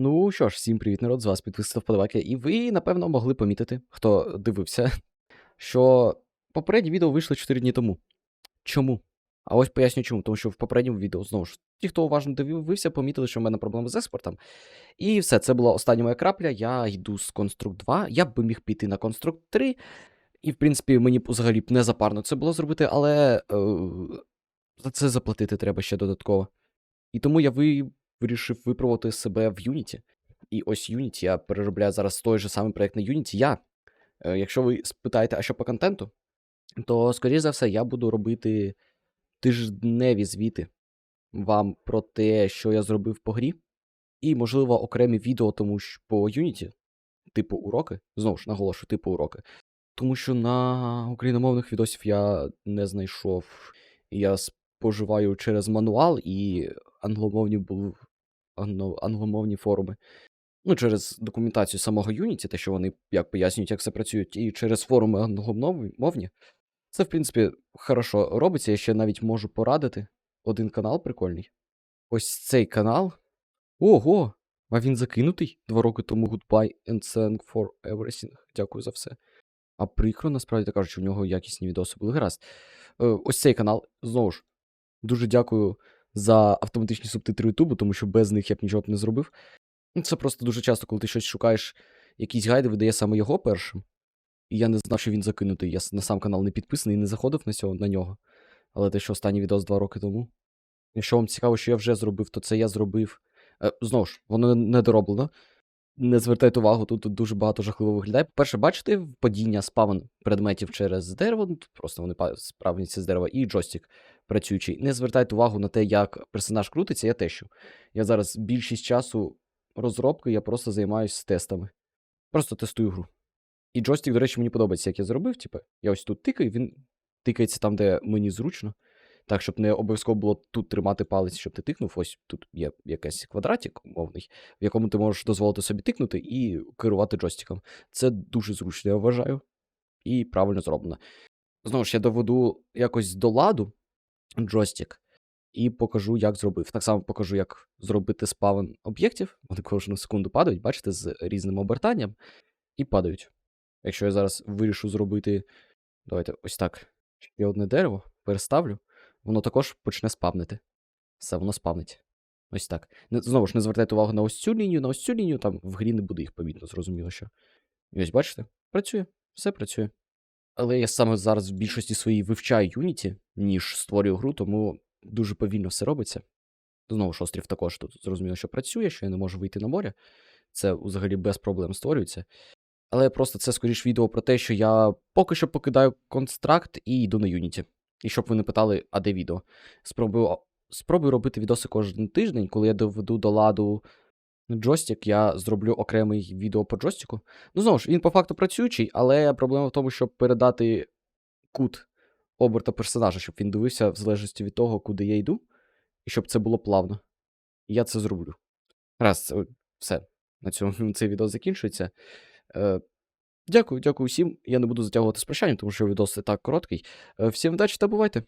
Ну що ж, всім привіт, народ, з вас підписав вподобайки. І ви, напевно, могли помітити, хто дивився, що попереднє відео вийшло 4 дні тому. Чому? А ось поясню чому. Тому що в попередньому відео, знову ж, ті, хто уважно дивився, помітили, що в мене проблеми з експортом. І все, це була остання моя крапля. Я йду з Construct 2. Я б міг піти на Construct 3. І, в принципі, мені б взагалі б не запарно це було зробити, але е, за це заплатити треба ще додатково. І тому я ви, вирішив випробувати себе в Unity. І ось Unity, я переробляю зараз той же самий проект на Unity. Я, е, якщо ви спитаєте, а що по контенту, то, скоріш за все, я буду робити тижневі звіти вам про те, що я зробив по грі, і, можливо, окремі відео тому що по Unity, типу уроки. Знову ж наголошую, типу уроки. Тому що на україномовних відосів я не знайшов. Я споживаю через мануал і англомовні англомовні форуми. Ну, через документацію самого Unity, те, що вони як пояснюють, як це працює, і через форуми англомовні. Це, в принципі, хорошо робиться. Я ще навіть можу порадити. Один канал прикольний. Ось цей канал. Ого! А він закинутий два роки тому Goodbye and thank for everything. Дякую за все. А прикро, насправді так кажучи, у нього якісні відоси були гаразд. Е, ось цей канал, знову ж, дуже дякую за автоматичні субтитри Ютубу, тому що без них я б нічого б не зробив. Ну, Це просто дуже часто, коли ти щось шукаєш, якісь гайди, видає саме його першим. І я не знав, що він закинутий. Я на сам канал не підписаний і не заходив на, сього, на нього. Але те, що останній відос два роки тому. Якщо вам цікаво, що я вже зробив, то це я зробив. Е, знову ж, воно не дороблено. Не звертайте увагу, тут, дуже багато жахливо виглядає. По-перше, бачите падіння спавн предметів через дерево, ну, просто вони справляться з дерева, і джойстик працюючий. Не звертайте увагу на те, як персонаж крутиться, я тещу. Я зараз більшість часу розробки я просто займаюся тестами. Просто тестую гру. І джойстик, до речі, мені подобається, як я зробив. Типу, я ось тут тикаю, він тикається там, де мені зручно. Так, щоб не обов'язково було тут тримати палець, щоб ти тикнув. Ось тут є якийсь квадратик умовний, в якому ти можеш дозволити собі тикнути і керувати джойстиком. Це дуже зручно, я вважаю, і правильно зроблено. Знову ж я доведу якось до ладу джойстик і покажу, як зробив. Так само покажу, як зробити спавн об'єктів. Вони кожну секунду падають, бачите, з різним обертанням, і падають. Якщо я зараз вирішу зробити. Давайте ось так. Ще одне дерево переставлю, воно також почне спавнити. Все, воно спавнить. Ось так. Знову ж не звертайте увагу на ось цю лінію, на ось цю лінію, там в грі не буде їх помітно, зрозуміло, що. І ось бачите, працює, все працює. Але я саме зараз в більшості своїй вивчаю Unity, ніж створюю гру, тому дуже повільно все робиться. Знову ж острів також тут зрозуміло, що працює, що я не можу вийти на море. Це взагалі без проблем створюється. Але просто це скоріш відео про те, що я поки що покидаю констракт і йду на Unity. І щоб ви не питали, а де відео. Спробую, спробую робити відоси кожен тиждень, коли я доведу до ладу джойстик, я зроблю окремий відео по джойстику. Ну, знову ж, він по факту працюючий, але проблема в тому, щоб передати кут оберта персонажа, щоб він дивився в залежності від того, куди я йду, і щоб це було плавно. Я це зроблю. Раз, це все. На цьому це відео закінчується. Е, Дякую, дякую всім. Я не буду затягувати з прощанням, тому що відос і так короткий. Е, Всім вдачі та бувайте!